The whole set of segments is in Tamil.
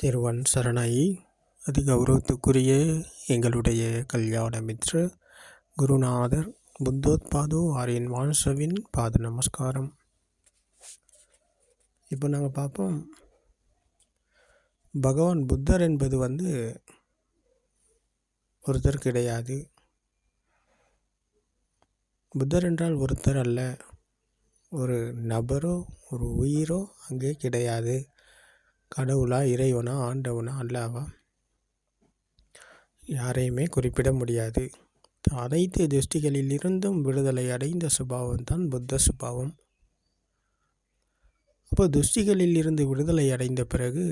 திருவன் சரணாயி. அதி கௌரவத்துக்குரிய எங்களுடைய கல்யாண மித்ரு குருநாதர் புத்தோத்பாதோ ஆரியன் வான்சவின் பாத நமஸ்காரம். இப்போ நாங்கள் பார்ப்போம் பகவான் புத்தர் என்பது வந்து ஒருத்தர் கிடையாது. புத்தர் என்றால் ஒருத்தர் அல்ல. ஒரு நபரோ ஒரு உயிரோ அங்கே கிடையாது. கடவுளா இறைவனா ஆண்டவனா அல்லாவா? யாரையுமே குறிப்பிட முடியாது. அனைத்து திருஷ்டிகளிலிருந்தும் விடுதலை அடைந்த சுபாவம் தான் புத்த சுபாவம். அப்போ துஷ்டிகளில் இருந்து விடுதலை அடைந்த பிறகு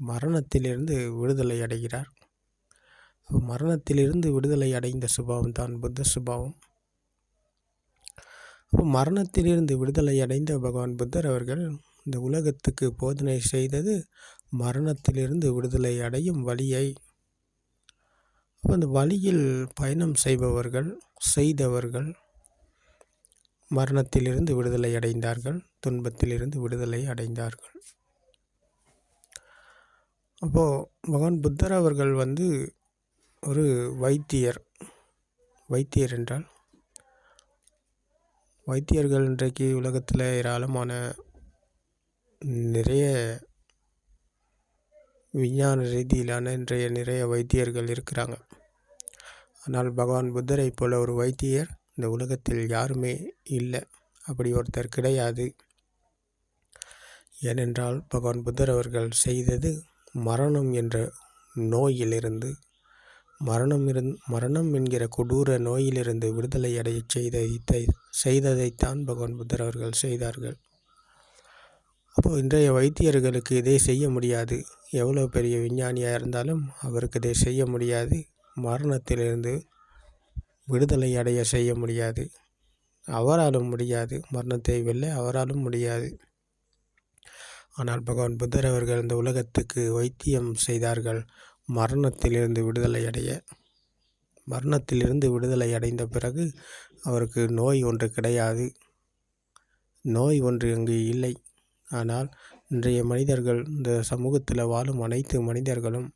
மரணத்திலிருந்து விடுதலை அடைகிறார். மரணத்திலிருந்து விடுதலை அடைந்த சுபாவம் தான் புத்த சுபாவம். அப்போ மரணத்திலிருந்து விடுதலை அடைந்த பகவான் புத்தர் அவர்கள் இந்த உலகத்துக்கு போதனை செய்தது மரணத்திலிருந்து விடுதலை அடையும் வழியை. அந்த வழியில் பயணம் செய்பவர்கள் செய்தவர்கள் மரணத்திலிருந்து விடுதலை அடைந்தார்கள் துன்பத்திலிருந்து விடுதலை அடைந்தார்கள். அப்போது பகவான் புத்தர் அவர்கள் வந்து ஒரு வைத்தியர். வைத்தியர் என்றால் வைத்தியர்கள் இன்றைக்கு உலகத்தில் ஏராளமான நிறைய விஞ்ஞான ரீதியிலான இன்றைய நிறைய வைத்தியர்கள் இருக்கிறாங்க. ஆனால் பகவான் புத்தரை போல ஒரு வைத்தியர் இந்த உலகத்தில் யாருமே இல்லை. அப்படி ஒருத்தர் கிடையாது. ஏனென்றால் பகவான் புத்தர் அவர்கள் செய்தது மரணம் என்ற நோயிலிருந்து மரணம் இருந் மரணம் என்கிற கொடூர நோயிலிருந்து விடுதலை அடைய செய்த செய்ததைத்தான் பகவான் புத்தர் அவர்கள் செய்தார்கள். அப்போது இன்றைய வைத்தியர்களுக்கு இதை செய்ய முடியாது. எவ்வளோ பெரிய விஞ்ஞானியாக இருந்தாலும் அவருக்கு இதை செய்ய முடியாது. மரணத்திலிருந்து விடுதலை அடைய செய்ய முடியாது. அவராலும் முடியாது. மரணத்தை வெல்ல அவராலும் முடியாது. ஆனால் பகவான் புத்தர் அவர்கள் இந்த உலகத்துக்கு வைத்தியம் செய்தார்கள். மரணத்திலிருந்து விடுதலை அடைய. மரணத்திலிருந்து விடுதலை அடைந்த பிறகு அவருக்கு நோய் ஒன்று கிடையாது. நோய் ஒன்று அங்கு இல்லை. ஆனால் இன்றைய மனிதர்கள் இந்த சமூகத்தில் வாழும் அனைத்து மனிதர்களும்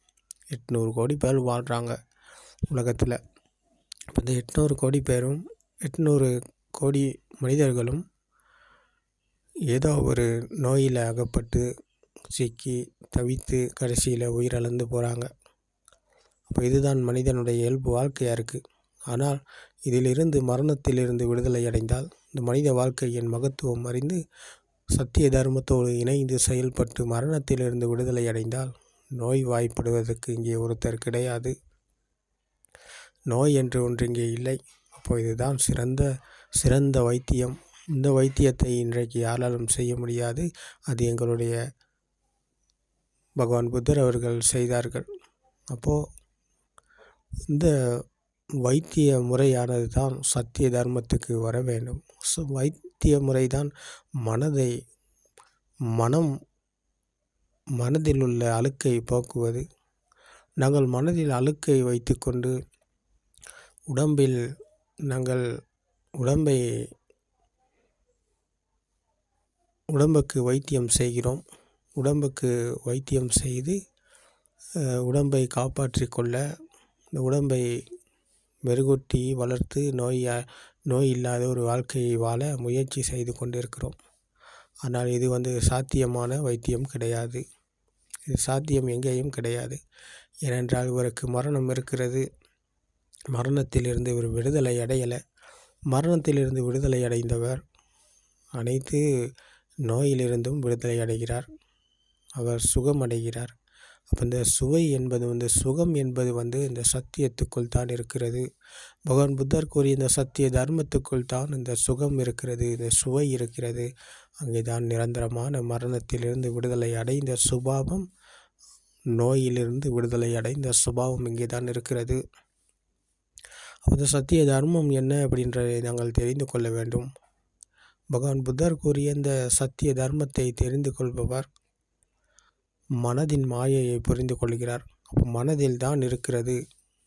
எட்நூறு கோடி பேர் வாழ்கிறாங்க உலகத்தில். இப்போ இந்த எட்நூறு கோடி பேரும் எட்நூறு கோடி மனிதர்களும் ஏதோ ஒரு நோயில் அகப்பட்டு சிக்கி தவித்து கடைசியில் உயிரிழந்து போகிறாங்க அப்போ இதுதான் மனிதனுடைய இயல்பு வாழ்க்கையாக இருக்குது ஆனால் இதிலிருந்து மரணத்திலிருந்து விடுதலை அடைந்தால் இந்த மனித வாழ்க்கையின் மகத்துவம் அறிந்து சத்திய தர்மத்தோடு இணைந்து செயல்பட்டு மரணத்திலிருந்து விடுதலை அடைந்தால் நோய் வாய்ப்படுவதற்கு இங்கே ஒருத்தர் கிடையாது. நோய் என்று ஒன்று இங்கே இல்லை. அப்போ இதுதான் சிறந்த சிறந்த வைத்தியம். இந்த வைத்தியத்தை இன்றைக்கு யாராலும் செய்ய முடியாது. அது எங்களுடைய பகவான் புத்தர் அவர்கள் செய்தார்கள். அப்போது இந்த வைத்திய முறையானது தான் சத்திய தர்மத்துக்கு வர வேண்டும். ஸோ முறை தான் மனதை மனம் மனதில் உள்ள அழுக்கை போக்குவது. நாங்கள் மனதில் அழுக்கை வைத்துக்கொண்டு உடம்பில் நாங்கள் உடம்பை உடம்புக்கு வைத்தியம் செய்கிறோம். உடம்புக்கு வைத்தியம் செய்து உடம்பை காப்பாற்றி கொள்ள இந்த உடம்பை மெருகூட்டி வளர்த்து நோயை நோய் இல்லாத ஒரு வாழ்க்கையை வாழ முயற்சி செய்து கொண்டிருக்கிறோம். ஆனால் இது வந்து சாத்தியமான வைத்தியம் கிடையாது. இது சாத்தியம் எங்கேயும் கிடையாது. ஏனென்றால் இவருக்கு மரணம் இருக்கிறது. மரணத்திலிருந்து இவர் விடுதலை அடையலை. மரணத்திலிருந்து விடுதலை அடைந்தவர் அனைத்து நோயிலிருந்தும் விடுதலை அடைகிறார். அவர் சுகமடைகிறார். அப்போ இந்த சுவை என்பது வந்து சுகம் என்பது வந்து இந்த சத்தியத்துக்குள் தான் இருக்கிறது. பகவான் புத்தர் கூறிய இந்த சத்திய தர்மத்துக்குள் தான் இந்த சுகம் இருக்கிறது இந்த சுவை இருக்கிறது. அங்கே தான் நிரந்தரமான மரணத்திலிருந்து விடுதலை அடைந்த சுபாவம் நோயிலிருந்து விடுதலை அடைந்த சுபாவம் இங்கே தான் இருக்கிறது. இந்த சத்திய தர்மம் என்ன அப்படின்றதை நாங்கள் தெரிந்து கொள்ள வேண்டும். பகவான் புத்தர் கூறிய இந்த சத்திய தர்மத்தை தெரிந்து கொள்பவர் மனதின் மாயையை புரிந்து கொள்கிறார். அப்போ மனதில் தான் இருக்கிறது.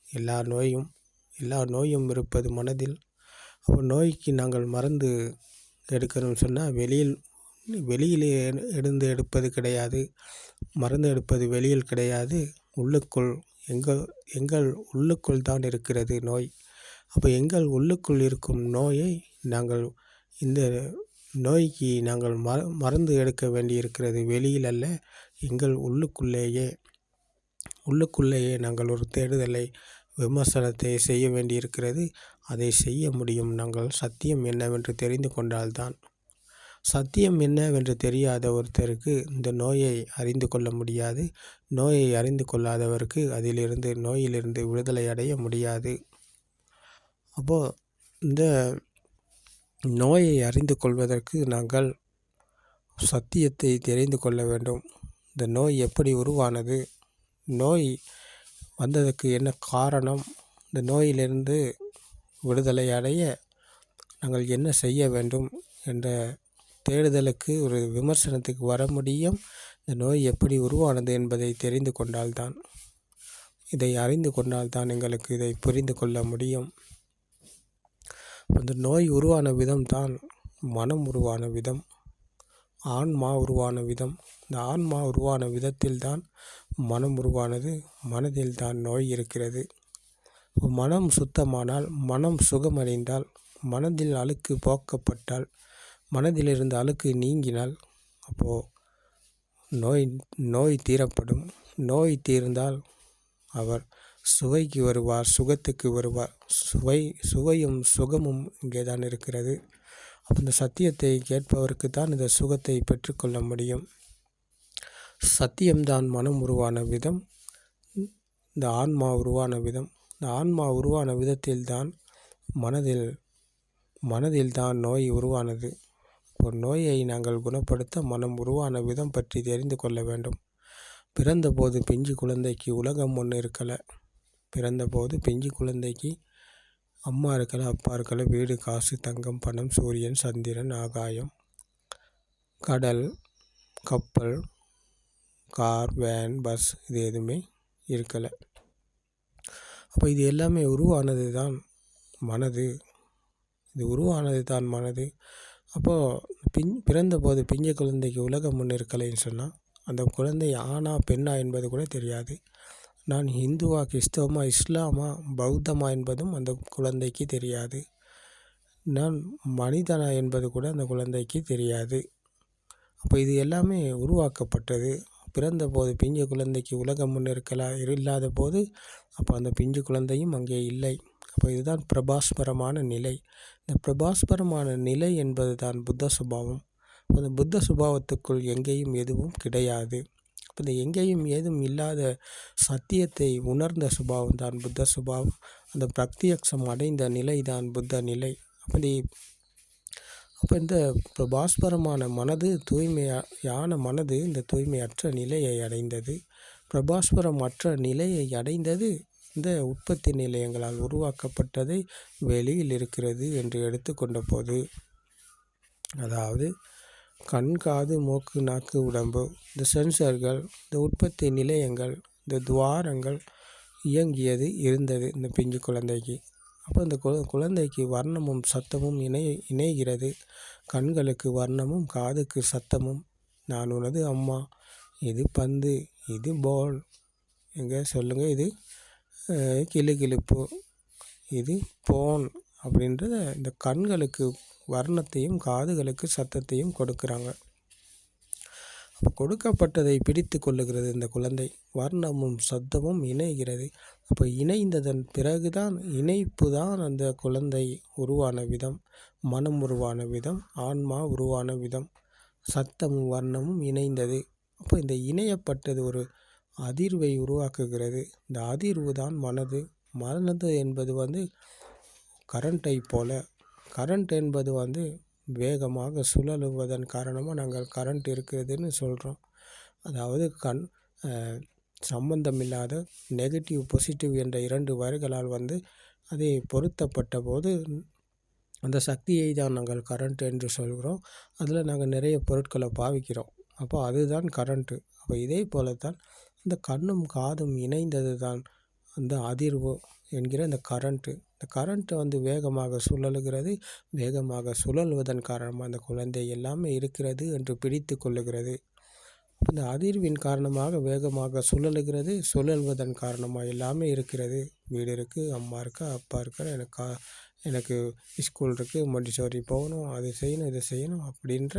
எல்லா நோயும் எல்லா நோயும் இருப்பது மனதில். அப்போ நோய்க்கு நாங்கள் மருந்து எடுக்கணும்னு சொன்னால் வெளியில் வெளியில் இருந்து எடுப்பது கிடையாது. மருந்து எடுப்பது வெளியில் கிடையாது. உள்ளுக்குள் எங்கள் எங்கள் உள்ளுக்குள் தான் இருக்கிறது நோய். அப்போ எங்கள் உள்ளுக்குள் இருக்கும் நோயை நாங்கள் இந்த நோய்க்கு நாங்கள் ம மருந்து எடுக்க வேண்டியிருக்கிறது வெளியில் அல்ல எங்கள் உள்ளுக்குள்ளேயே உள்ளுக்குள்ளேயே நாங்கள் ஒரு தேடுதலை விமர்சனத்தை செய்ய வேண்டியிருக்கிறது. அதை செய்ய முடியும். நாங்கள் சத்தியம் என்னவென்று தெரிந்து கொண்டால்தான். சத்தியம் என்னவென்று தெரியாத ஒருத்தருக்கு இந்த நோயை அறிந்து கொள்ள முடியாது. நோயை அறிந்து கொள்ளாதவருக்கு அதிலிருந்து நோயிலிருந்து விடுதலை அடைய முடியாது. அப்போது இந்த நோயை அறிந்து கொள்வதற்கு நாங்கள் சத்தியத்தை தெரிந்து கொள்ள வேண்டும். இந்த நோய் எப்படி உருவானது? நோய் வந்ததுக்கு என்ன காரணம்? இந்த நோயிலிருந்து விடுதலை அடைய நாங்கள் என்ன செய்ய வேண்டும் என்ற தேடுதலுக்கு ஒரு விமர்சனத்துக்கு வர முடியும். இந்த நோய் எப்படி உருவானது என்பதை தெரிந்து கொண்டால்தான். இதை அறிந்து கொண்டால்தான் எங்களுக்கு இதை புரிந்து கொள்ள முடியும். அந்த நோய் உருவான விதம் தான் மனம் உருவான விதம். ஆன்மா உருவான விதம். இந்த ஆன்மா உருவான விதத்தில் தான் மனம் உருவானது மனதில் தான் நோய் இருக்கிறது. மனம் சுத்தமானால் மனம் சுகமடைந்தால் மனதில் அழுக்கு போக்கப்பட்டால் மனதிலிருந்து அழுக்கு நீங்கினால் அப்போது நோய் நோய் தீரப்படும். நோய் தீர்ந்தால் அவர் சுவைக்கு வருவார் சுகத்துக்கு வருவார். சுவை சுவையும் சுகமும் இங்கே தான் இருக்கிறது. அப்போ இந்த சத்தியத்தை கேட்பவருக்கு தான் இந்த சுகத்தை பெற்றுக்கொள்ள முடியும். சத்தியம்தான் மனம் உருவான விதம். இந்த ஆன்மா உருவான விதம். இந்த ஆன்மா உருவான விதத்தில்தான் மனதில் மனதில் தான் நோய் உருவானது. ஒரு நோயை நாங்கள் குணப்படுத்த மனம் உருவான விதம் பற்றி தெரிந்து கொள்ள வேண்டும். பிறந்தபோது பிஞ்சு குழந்தைக்கு உலகம் ஒன்று இருக்கலை. பிறந்தபோது பிஞ்சு குழந்தைக்கு அம்மா இருக்கலை அப்பா இருக்கலை வீடு காசு தங்கம் பணம் சூரியன் சந்திரன் ஆகாயம் கடல் கப்பல் கார் வேன் பஸ் இது எதுவுமே இருக்கலை. அப்போ இது எல்லாமே உருவானது தான் மனது. இது உருவானது தான் மனது. அப்போது பின் பிறந்தபோது பிஞ்ச குழந்தைக்கு உலகம் ஒன்று இருக்கலைன்னு சொன்னால் அந்த குழந்தை ஆணா பெண்ணா என்பது கூட தெரியாது. நான் இந்துவா கிறிஸ்தவமா இஸ்லாமா பௌத்தமா என்பதும் அந்த குழந்தைக்கு தெரியாது. நான் மனிதனா என்பது கூட அந்த குழந்தைக்கு தெரியாது. அப்போ இது எல்லாமே உருவாக்கப்பட்டது. பிறந்தபோது பிஞ்சு குழந்தைக்கு உலகம் முன்னே இருக்கலாம் இல்லாத போது அப்போ அந்த பிஞ்சு குழந்தையும் அங்கே இல்லை. அப்போ இதுதான் பிரபாஸ்பரமான நிலை. இந்த பிரபாஸ்பரமான நிலை என்பது தான் புத்த சுபாவம். அந்த புத்த சுபாவத்துக்குள் எங்கேயும் எதுவும் கிடையாது. அப்போ இந்த எங்கேயும் ஏதும் இல்லாத சத்தியத்தை உணர்ந்த சுபாவம் தான் புத்த சுபாவம். அந்த பிரத்யக்ஷம் அடைந்த நிலை தான் புத்த நிலை. அப்படி அப்போ இந்த பிரபாஸ்பரமான மனது தூய்மையான மனது இந்த தூய்மையற்ற நிலையை அடைந்தது. பிரபாஸ்பரம் அற்ற நிலையை அடைந்தது இந்த உற்பத்தி நிலையங்களால் உருவாக்கப்பட்டதை வெளியில் இருக்கிறது என்று எடுத்துக்கொண்ட போது அதாவது கண் காது மூக்கு நாக்கு உடம்பு இந்த சென்சர்கள் இந்த உற்பத்தி நிலையங்கள் இந்த துவாரங்கள் இயங்கியது இருந்தது இந்த பிஞ்சு குழந்தைக்கு. அப்போ இந்த குழந்தைக்கு வர்ணமும் சத்தமும் இணை இணைகிறது. கண்களுக்கு வர்ணமும் காதுக்கு சத்தமும். நான் உனது அம்மா. இது பந்து இது பால் எங்கே? சொல்லுங்கள் இது கிளு கிளிப்பு. இது போன் அப்படின்றத இந்த கண்களுக்கு வர்ணத்தையும் காதுகளுக்கு சத்தத்தையும் கொடுக்குறாங்க. அப்போ கொடுக்கப்பட்டதை பிடித்து கொள்ளுகிறது இந்த குழந்தை. வர்ணமும் சத்தமும் இணைகிறது. அப்போ இணைந்ததன் பிறகுதான் இணைப்பு தான் அந்த குழந்தை உருவான விதம். மனம் உருவான விதம் ஆன்மா உருவான விதம். சத்தமும் வர்ணமும் இணைந்தது. அப்போ இந்த இணையப்பட்டது ஒரு அதிர்வை உருவாக்குகிறது. இந்த அதிர்வு தான் மனது. மனது என்பது வந்து கரண்ட்டை போல. கரண்ட் என்பது வந்து வேகமாக சுழலுவதன் காரணமாக நாங்கள் கரண்ட் இருக்கிறதுன்னு சொல்கிறோம் அதாவது கண் சம்பந்தமில்லாத நெகட்டிவ் பொசிட்டிவ் என்ற இரண்டு வரிகளால் வந்து அதை பொருத்தப்பட்ட போது அந்த சக்தியை தான் நாங்கள் கரண்ட் என்று சொல்கிறோம். அதில் நாங்கள் நிறைய பொருட்களை பாவிக்கிறோம். அப்போ அதுதான் கரண்ட்டு அப்போ இதே போல தான் இந்த கண்ணும் காதும் இணைந்தது தான் அந்த அதிர்வு என்கிற இந்த கரண்ட்டு இந்த கரண்ட் வந்து வேகமாக சுழலுகிறது. வேகமாக சுழல்வதன் காரணமாக அந்த குழந்தை எல்லாமே இருக்கிறது என்று பிடித்து கொள்ளுகிறது. இந்த அதிர்வின் காரணமாக வேகமாக சுழலுகிறது. சுழல்வதன் காரணமாக எல்லாமே இருக்கிறது. வீடு இருக்குது அம்மா இருக்கா அப்பா இருக்கா எனக்கு கா எனக்கு ஸ்கூல் இருக்குது மொண்டிசோரி போகணும் அது செய்யணும் இதை செய்யணும் அப்படின்ற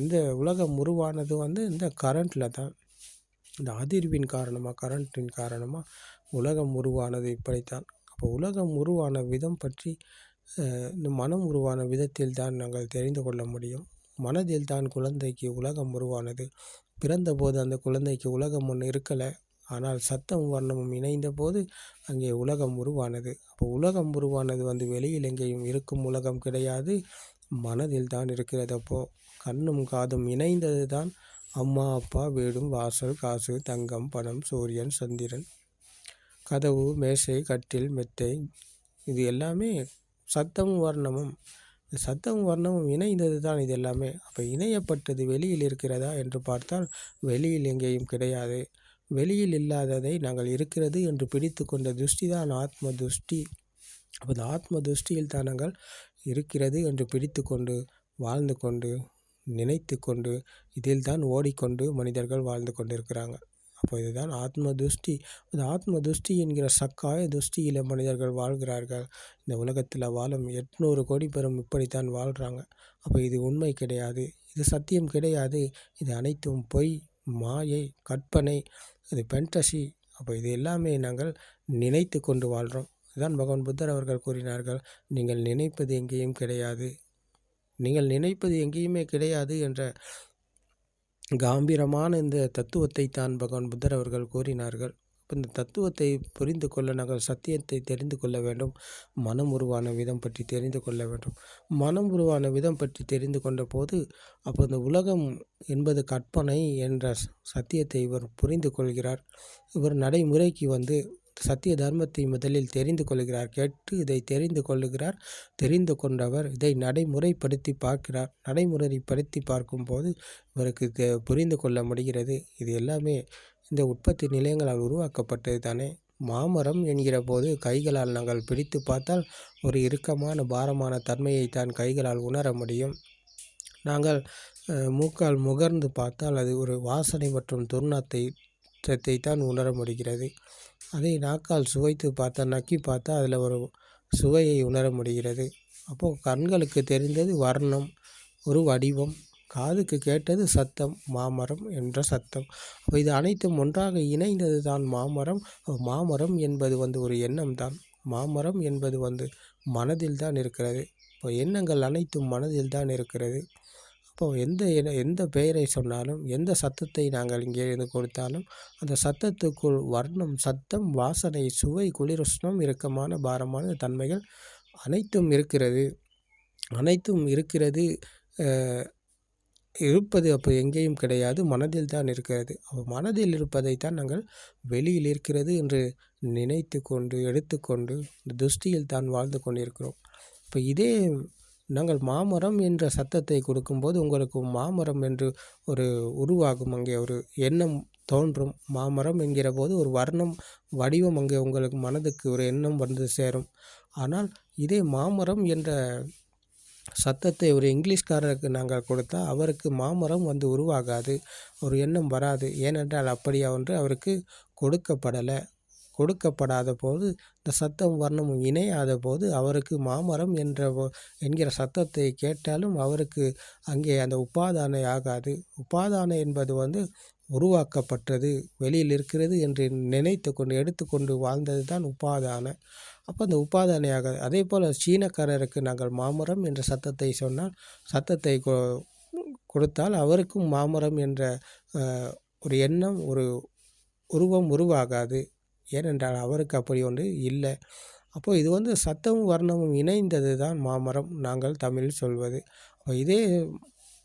இந்த உலகம் உருவானது வந்து இந்த கரண்ட்டில் தான். இந்த அதிர்வின் காரணமாக கரண்ட்டின் காரணமாக உலகம் உருவானது இப்படித்தான். அப்போ உலகம் உருவான விதம் பற்றி இந்த மனம் உருவான விதத்தில் தான் நாங்கள் தெரிந்து கொள்ள முடியும். மனதில் தான் குழந்தைக்கு உலகம் உருவானது. பிறந்தபோது அந்த குழந்தைக்கு உலகம் ஒன்று இருக்கலை. ஆனால் சத்தம் வர்ணமும் இணைந்த போது அங்கே உலகம் உருவானது. அப்போ உலகம் உருவானது வந்து வெளியில் எங்கேயும் இருக்கும் உலகம் கிடையாது. மனதில் தான் இருக்கிறது அப்போது கண்ணும் காதும் இணைந்தது தான் அம்மா அப்பா வீடும் வாசல் காசு தங்கம் பணம் சூரியன் சந்திரன். கதவு மேசை கட்டில் மெத்தை இது எல்லாமே சத்தமும் வர்ணமும். சத்தமும் வர்ணமும் இணைந்தது தான் இது எல்லாமே. அப்போ இணையப்பட்டது வெளியில் இருக்கிறதா என்று பார்த்தால் வெளியில் எங்கேயும் கிடையாது. வெளியில் இல்லாததை நாங்கள் இருக்கிறது என்று பிடித்து கொண்ட துஷ்டி தான் ஆத்ம துஷ்டி அப்போ இந்த ஆத்ம துஷ்டியில் தான் நாங்கள் இருக்கிறது என்று பிடித்து கொண்டு வாழ்ந்து கொண்டு நினைத்து கொண்டு இதில் தான் ஓடிக்கொண்டு மனிதர்கள் வாழ்ந்து கொண்டிருக்கிறாங்க. அப்போ இதுதான் ஆத்ம துஷ்டி இந்த ஆத்ம துஷ்டி என்கிற சக்காய துஷ்டியில் மனிதர்கள் வாழ்கிறார்கள். இந்த உலகத்தில் வாழும் எட்நூறு கோடி பெறும் இப்படித்தான் வாழ்கிறாங்க அப்போ இது உண்மை கிடையாது. இது சத்தியம் கிடையாது. இது அனைத்தும் பொய் மாயை கற்பனை இது பென்டசி அப்போ இது எல்லாமே நாங்கள் நினைத்து கொண்டு வாழ்கிறோம் இதுதான் பகவான் புத்தர் அவர்கள் கூறினார்கள். நீங்கள் நினைப்பது எங்கேயும் கிடையாது. நீங்கள் நினைப்பது எங்கேயுமே கிடையாது என்ற காம்பீரமான இந்த தத்துவத்தை தான் பகவான் புத்தர் அவர்கள் கூறினார்கள். இந்த தத்துவத்தை புரிந்து கொள்ள நாங்கள் சத்தியத்தை தெரிந்து கொள்ள வேண்டும். மனம் உருவான விதம் பற்றி தெரிந்து கொள்ள வேண்டும். மனம் உருவான விதம் பற்றி தெரிந்து கொண்ட போது அப்போ இந்த உலகம் என்பது கற்பனை என்ற சத்தியத்தை இவர் புரிந்து கொள்கிறார். இவர் நடைமுறைக்கு வந்து சத்திய தர்மத்தை முதலில் தெரிந்து கொள்கிறார். கேட்டு இதை தெரிந்து கொள்ளுகிறார். தெரிந்து கொண்டவர் இதை நடைமுறைப்படுத்தி பார்க்கிறார். நடைமுறைப்படுத்தி பார்க்கும்போது இவருக்கு புரிந்து கொள்ள முடிகிறது. இது எல்லாமே இந்த உற்பத்தி நிலையங்களால் உருவாக்கப்பட்டது தானே. மாமரம் என்கிற போது கைகளால் நாங்கள் பிடித்து பார்த்தால் ஒரு இறுக்கமான பாரமான தன்மையை தான் கைகளால் உணர முடியும். நாங்கள் மூக்கால் முகர்ந்து பார்த்தால் அது ஒரு வாசனை மற்றும் துர்நாத்தை தான் உணர முடிகிறது. அதை நாக்கால் சுவைத்து பார்த்தா நக்கி பார்த்தா அதில் ஒரு சுவையை உணர முடிகிறது. அப்போது கண்களுக்கு தெரிந்தது வர்ணம் ஒரு வடிவம் காதுக்கு கேட்டது சத்தம் மாமரம் என்ற சத்தம். அப்போ இது அனைத்தும் ஒன்றாக இணைந்தது தான் மாமரம். மாமரம் என்பது வந்து ஒரு எண்ணம் தான். மாமரம் என்பது வந்து மனதில் தான் இருக்கிறது. இப்போ எண்ணங்கள் அனைத்தும் மனதில் தான் இருக்கிறது. அப்போ எந்த எந்த பெயரை சொன்னாலும் எந்த சத்தத்தை நாங்கள் இங்கே இருந்து கொடுத்தாலும் அந்த சத்தத்துக்குள் வர்ணம் சத்தம் வாசனை சுவை குளிருஷ்ணம் இறுக்கமான பாரமான தன்மைகள் அனைத்தும் இருக்கிறது. அனைத்தும் இருக்கிறது இருப்பது அப்போ எங்கேயும் கிடையாது. மனதில் தான் இருக்கிறது. அப்போ மனதில் இருப்பதை தான் நாங்கள் வெளியில் இருக்கிறது என்று நினைத்து கொண்டு எடுத்துக்கொண்டு இந்த துஷ்டியில் தான் வாழ்ந்து கொண்டிருக்கிறோம். இப்போ இதே நாங்கள் மாமரம் என்ற சத்தத்தை கொடுக்கும்போது உங்களுக்கு மாமரம் என்று ஒரு உருவாகும் அங்கே ஒரு எண்ணம் தோன்றும். மாமரம் என்கிற போது ஒரு வர்ணம் வடிவம் அங்கே உங்களுக்கு மனதுக்கு ஒரு எண்ணம் வந்து சேரும். ஆனால் இதே மாமரம் என்ற சத்தத்தை ஒரு இங்கிலீஷ்காரருக்கு நாங்கள் கொடுத்தா அவருக்கு மாமரம் வந்து உருவாகாது ஒரு எண்ணம் வராது. ஏனென்றால் அப்படி ஒன்று அவருக்கு கொடுக்கப்படலை. கொடுக்கப்படாத போது இந்த சத்தம் வர்ணமும் இணையாத போது அவருக்கு மாமரம் என்ற என்கிற சத்தத்தை கேட்டாலும் அவருக்கு அங்கே அந்த உபாதானை ஆகாது. உபாதானை என்பது வந்து உருவாக்கப்பட்டது வெளியில் இருக்கிறது என்று நினைத்து கொண்டு எடுத்துக்கொண்டு வாழ்ந்தது தான் உபாதான. அப்போ அந்த உபாதானையாக அதே போல் சீனக்காரருக்கு நாங்கள் மாமரம் என்ற சத்தத்தை சொன்னால் சத்தத்தை கொடுத்தால் அவருக்கும் மாமரம் என்ற ஒரு எண்ணம் ஒரு உருவம் உருவாகாது. ஏனென்றால் அவருக்கு அப்படி ஒன்று இல்லை. அப்போது இது வந்து சத்தமும் வர்ணமும் இணைந்தது தான் மாமரம் நாங்கள் தமிழில் சொல்வது. இதே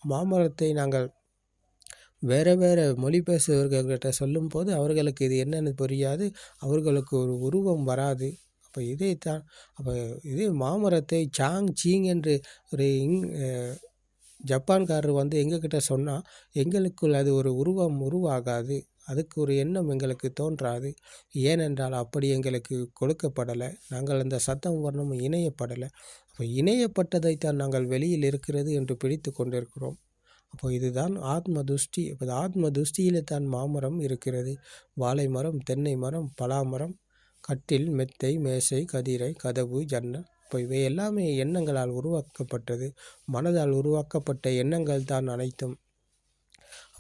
மாமரத்தை நாங்கள் வேறு வேறு மொழி பேசுபவர்கள்கிட்ட சொல்லும்போது அவர்களுக்கு இது என்னென்னு புரியாது அவர்களுக்கு ஒரு உருவம் வராது. அப்போ இதே தான் அப்போ இதே மாமரத்தை சாங் சீங் என்று ஒரு இங் ஜப்பான்காரர் வந்து எங்கக்கிட்ட சொன்னால் எங்களுக்குள் அது ஒரு உருவம் உருவாகாது. அதுக்கு ஒரு எண்ணம் எங்களுக்கு தோன்றாது. ஏனென்றால் அப்படி எங்களுக்கு கொடுக்கப்படலை. நாங்கள் அந்த சத்தம் வர்ணம் இணையப்படலை. அப்போ இணையப்பட்டதைத்தான் நாங்கள் வெளியில் இருக்கிறது என்று பிடித்து கொண்டிருக்கிறோம். அப்போ இதுதான் ஆத்ம துஷ்டி இப்போ ஆத்ம துஷ்டியில் தான் மாமரம் இருக்கிறது. வாழை மரம் தென்னை மரம் பலாமரம் கட்டில் மெத்தை மேசை கதிரை கதவு ஜன்னல். இப்போ இவை எல்லாமே எண்ணங்களால் உருவாக்கப்பட்டது. மனதால் உருவாக்கப்பட்ட எண்ணங்கள் தான் அனைத்தும்.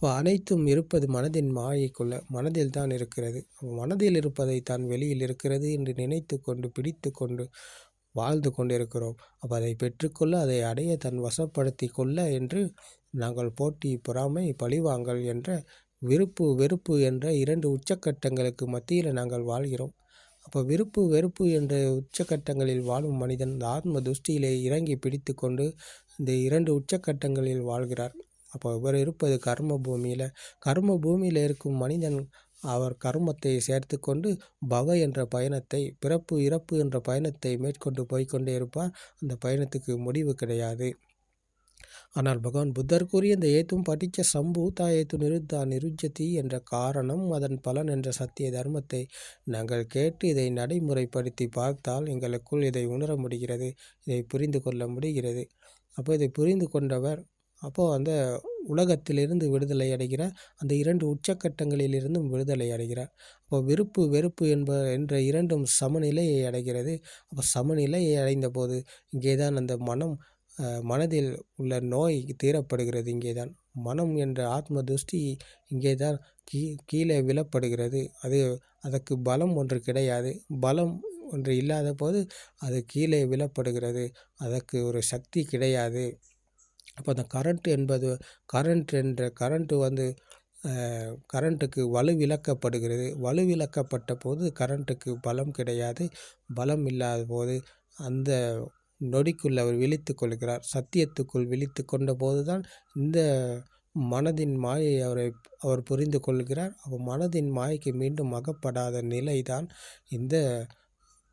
அப்போ அனைத்தும் இருப்பது மனதின் மாயைக்குள்ள மனதில் தான் இருக்கிறது மனதில் இருப்பதை தான் வெளியில் இருக்கிறது என்று நினைத்து கொண்டு பிடித்து கொண்டு வாழ்ந்து கொண்டிருக்கிறோம். அப்போ அதை பெற்றுக்கொள்ள அதை அடைய தன் வசப்படுத்தி கொள்ள என்று நாங்கள் போட்டி பொறாமை பழிவாங்கல் என்ற விருப்பு வெறுப்பு என்ற இரண்டு உச்சக்கட்டங்களுக்கு மத்தியில் நாங்கள் வாழ்கிறோம். அப்போ விருப்பு வெறுப்பு என்ற உச்சக்கட்டங்களில் வாழும் மனிதன் ஆத்ம துஷ்டியிலே இறங்கி பிடித்து கொண்டு இந்த இரண்டு உச்சக்கட்டங்களில் வாழ்கிறார். அப்போ இவர் இருப்பது கர்ம பூமியில் கர்ம பூமியில் இருக்கும் மனிதன் அவர் கர்மத்தை சேர்த்து கொண்டு பவ என்ற பயணத்தை பிறப்பு இறப்பு என்ற பயணத்தை மேற்கொண்டு போய்கொண்டே இருப்பார். அந்த பயணத்துக்கு முடிவு கிடையாது. ஆனால் பகவான் புத்தர் கூறிய இந்த ஏத்தும் படித்த சம்பூதா ஏத்து நிருத்தா நிருஜதி என்ற காரணம் அதன் பலன் என்ற சத்திய தர்மத்தை நாங்கள் கேட்டு இதை நடைமுறைப்படுத்தி பார்த்தால் எங்களுக்குள் இதை உணர முடிகிறது. இதை புரிந்து கொள்ள முடிகிறது. அப்போ இதை புரிந்து கொண்டவர் அப்போது அந்த உலகத்திலிருந்து விடுதலை அடைகிறார். அந்த இரண்டு உச்சக்கட்டங்களிலிருந்தும் விடுதலை அடைகிறார். அப்போ விருப்பு வெறுப்பு என்ப என்ற இரண்டும் சமநிலையை அடைகிறது. அப்போ சமநிலையை அடைந்த போது இங்கே தான் அந்த மனம் மனதில் உள்ள நோய் தீரப்படுகிறது. இங்கே தான் மனம் என்ற ஆத்ம துஷ்டி இங்கே தான் கீ கீழே விழப்படுகிறது. அது அதற்கு பலம் ஒன்று கிடையாது. பலம் ஒன்று இல்லாத போது அது கீழே விழப்படுகிறது. அதற்கு ஒரு சக்தி கிடையாது. அப்போ அந்த கரண்ட் என்பது கரண்ட் என்ற கரண்ட்டு வந்து கரண்ட்டுக்கு வலுவிழக்கப்படுகிறது வலுவிழக்கப்பட்ட போது கரண்ட்டுக்கு பலம் கிடையாது. பலம் இல்லாத போது அந்த நொடிக்குள் அவர் விழித்து கொள்கிறார். சத்தியத்துக்குள் விழித்து கொண்ட போதுதான் இந்த மனதின் மாயை அவரை அவர் புரிந்து கொள்கிறார். அவர் மனதின் மாயைக்கு மீண்டும் அகப்படாத நிலைதான் இந்த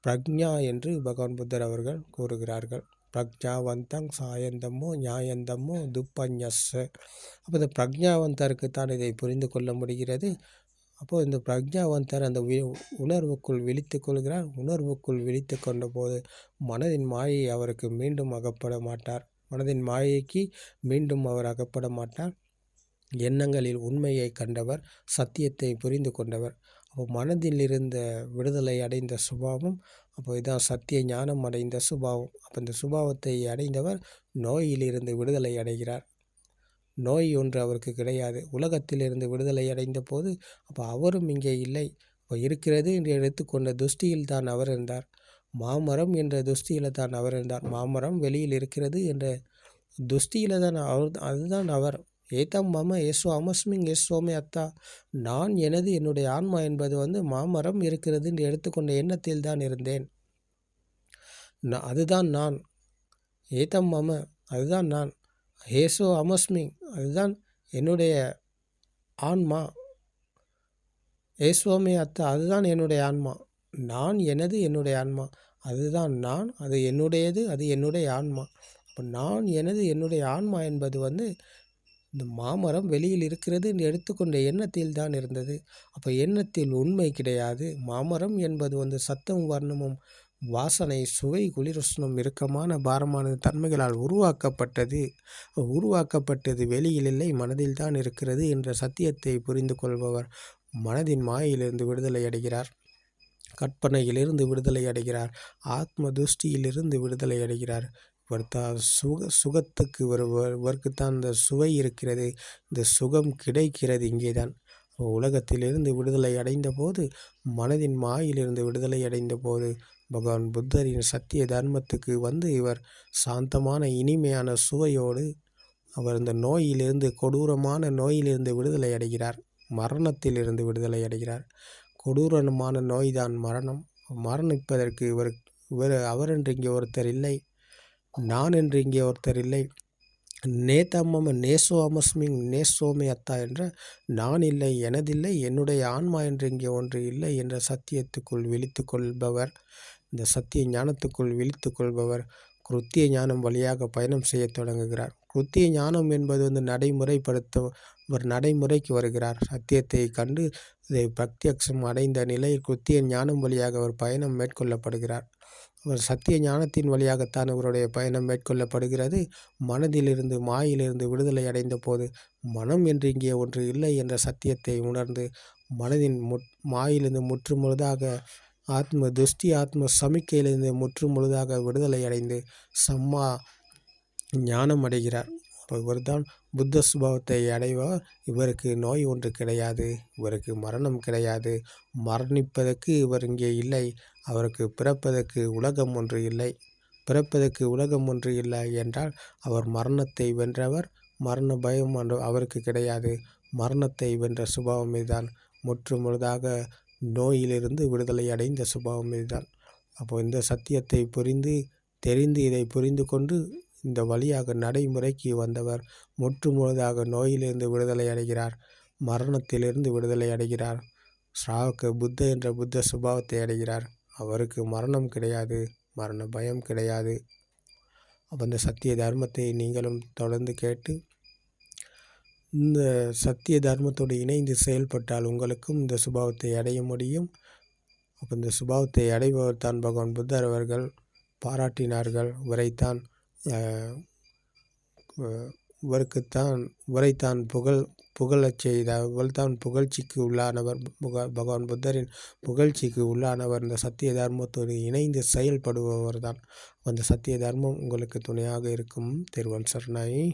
பிரக்ஞா என்று பகவான் புத்தர் அவர்கள் கூறுகிறார்கள். பிரக்ஞாவந்தம் சாயந்தமோ நியாயந்தமோ துப்பஞ்சஸ் அப்போ இந்த பிரக்ஞாவந்தருக்கு தான் இதை புரிந்து கொள்ள முடிகிறது. அப்போது இந்த பிரக்ஞாவந்தர் அந்த உணர்வுக்குள் விழித்து கொள்கிறார். உணர்வுக்குள் விழித்து கொண்ட போது மனதின் மாயை அவருக்கு மீண்டும் அகப்பட மாட்டார். மனதின் மாயைக்கு மீண்டும் அவர் அகப்பட மாட்டார். எண்ணங்களில் உண்மையை கண்டவர் சத்தியத்தை புரிந்து கொண்டவர். அப்போ மனதில் இருந்த விடுதலை அடைந்த சுபாவம் அப்போ இதான் சத்திய ஞானம் அடைந்த சுபாவம். அப்போ இந்த சுபாவத்தை அடைந்தவர் நோயிலிருந்து விடுதலை அடைகிறார். நோய் ஒன்று அவருக்கு கிடையாது. உலகத்திலிருந்து விடுதலை அடைந்த போது அப்போ அவரும் இங்கே இல்லை. இப்போ இருக்கிறது என்று எடுத்துக்கொண்ட துஷ்டியில் தான் அவர் இருந்தார். மாமரம் என்ற துஷ்டியில் தான் அவர் இருந்தார். மாமரம் வெளியில் இருக்கிறது என்ற துஷ்டியில் தான் அவர் அதுதான் அவர். ஏதம் மம ஏசோ அமஸ்மிங் ஏசோமே அத்தா. நான் எனது என்னுடைய ஆன்மா என்பது வந்து மாமரம் இருக்கிறது என்று எடுத்துக்கொண்ட எண்ணத்தில் தான் இருந்தேன். அதுதான் நான். ஏதம் மம அதுதான் நான். ஏசோ அமஸ்மிங் அதுதான் என்னுடைய ஆன்மா. ஏசுவமே அத்தா அதுதான் என்னுடைய ஆன்மா. நான் எனது என்னுடைய ஆன்மா. அதுதான் நான் அது என்னுடையது அது என்னுடைய ஆன்மா. அப்போ நான் எனது என்னுடைய ஆன்மா என்பது வந்து இந்த மாமரம் வெளியில் இருக்கிறது என்று எடுத்துக்கொண்ட எண்ணத்தில் தான் இருந்தது. அப்போ எண்ணத்தில் உண்மை கிடையாது. மாமரம் என்பது வந்து சத்தம் வர்ணமும் வாசனை சுவை குளிருஷ்ணம் இறுக்கமான பாரமான தன்மைகளால் உருவாக்கப்பட்டது. உருவாக்கப்பட்டது வெளியில் இல்லை மனதில் தான் இருக்கிறது என்ற சத்தியத்தை புரிந்து கொள்பவர் மனதின் மாயிலிருந்து விடுதலை அடைகிறார். கற்பனையிலிருந்து விடுதலை அடைகிறார். ஆத்ம துஷ்டியிலிருந்து விடுதலை அடைகிறார். இவர் சுக சுகத்துக்கு ஒரு இவருக்குத்தான் இந்த சுவை இருக்கிறது. இந்த சுகம் கிடைக்கிறது இங்கே தான் உலகத்திலிருந்து விடுதலை அடைந்த போது மனதின் மாயிலிருந்து விடுதலை அடைந்த போது பகவான் புத்தரின் சத்திய தர்மத்துக்கு வந்து இவர் சாந்தமான இனிமையான சுவையோடு அவர் இந்த நோயிலிருந்து கொடூரமான நோயிலிருந்து விடுதலை அடைகிறார். மரணத்திலிருந்து விடுதலை அடைகிறார். கொடூரமான நோய்தான் மரணம். மரணிப்பதற்கு இவர் இவர் அவர் என்று இங்கே ஒருத்தர் இல்லை. நான் என்று இங்கே ஒருத்தர் இல்லை. நேதம்மம நேசோ அமஸ்மிங் நேசோமே அத்தா என்ற நான் இல்லை எனதில்லை என்னுடைய ஆன்மா என்று இங்கே ஒன்று இல்லை என்ற சத்தியத்துக்குள் விழித்து கொள்பவர் இந்த சத்திய ஞானத்துக்குள் விழித்து கொள்பவர் கிருத்திய ஞானம் வழியாக பயணம் செய்ய தொடங்குகிறார். கிருத்திய ஞானம் என்பது வந்து நடைமுறைப்படுத்த ஒரு நடைமுறைக்கு வருகிறார். சத்தியத்தை கண்டு இதை பிரத்யக்ஷம் அடைந்த நிலையில் கிருத்திய ஞானம் வழியாக அவர் பயணம் மேற்கொள்ளப்படுகிறார். அவர் சத்திய ஞானத்தின் வழியாகத்தான் இவருடைய பயணம் மேற்கொள்ளப்படுகிறது. மனதிலிருந்து மாயிலிருந்து விடுதலை அடைந்த போது மனம் என்று இங்கே ஒன்று இல்லை என்ற சத்தியத்தை உணர்ந்து மனதின் முட் மாயிலிருந்து முற்று முழுதாக ஆத்ம துஷ்டி ஆத்ம சமிக்கையிலிருந்து முற்று முழுதாக விடுதலை அடைந்து சம்மா ஞானம் அடைகிறார். அப்போ இவர்தான் புத்த சுபாவத்தை அடைவார் இவருக்கு நோய் ஒன்று கிடையாது. இவருக்கு மரணம் கிடையாது. மரணிப்பதற்கு இவர் இங்கே இல்லை. அவருக்கு பிறப்பதற்கு உலகம் ஒன்று இல்லை. பிறப்பதற்கு உலகம் ஒன்று இல்லை என்றால் அவர் மரணத்தை வென்றவர். மரண பயம் அவருக்கு கிடையாது. மரணத்தை வென்ற சுபாவம் இதுதான். முற்று முழுதாக நோயிலிருந்து விடுதலை அடைந்த சுபாவம் இதுதான். அப்போ இந்த சத்தியத்தை புரிந்து தெரிந்து இதை புரிந்து கொண்டு இந்த வழியாக நடைமுறைக்கு வந்தவர் முற்று முழுதாக நோயிலிருந்து விடுதலை அடைகிறார் மரணத்திலிருந்து விடுதலை அடைகிறார். ஸ்ராவுக்கு புத்த என்ற புத்த சுபாவத்தை அடைகிறார். அவருக்கு மரணம் கிடையாது மரண பயம் கிடையாது. அப்போ அந்த சத்திய தர்மத்தை நீங்களும் தொடர்ந்து கேட்டு இந்த சத்திய தர்மத்தோடு இணைந்து செயல்பட்டால் உங்களுக்கும் இந்த சுபாவத்தை அடைய முடியும். அப்போ இந்த சுபாவத்தை அடைபவர் தான் பகவான் புத்தர் அவர்கள் பாராட்டினார்கள் உரைத்தான் இவருக்குத்தான் உரைத்தான் புகழ் புகழச் செய்த இவள்தான் புகழ்ச்சிக்கு உள்ளானவர் பகவான் புத்தரின் புகழ்ச்சிக்கு உள்ளானவர். இந்த சத்திய தர்மத்தோடு இணைந்து செயல்படுபவர் தான் அந்த சத்திய தர்மம் உங்களுக்கு துணையாக இருக்கும். திருவன் சரணாயி.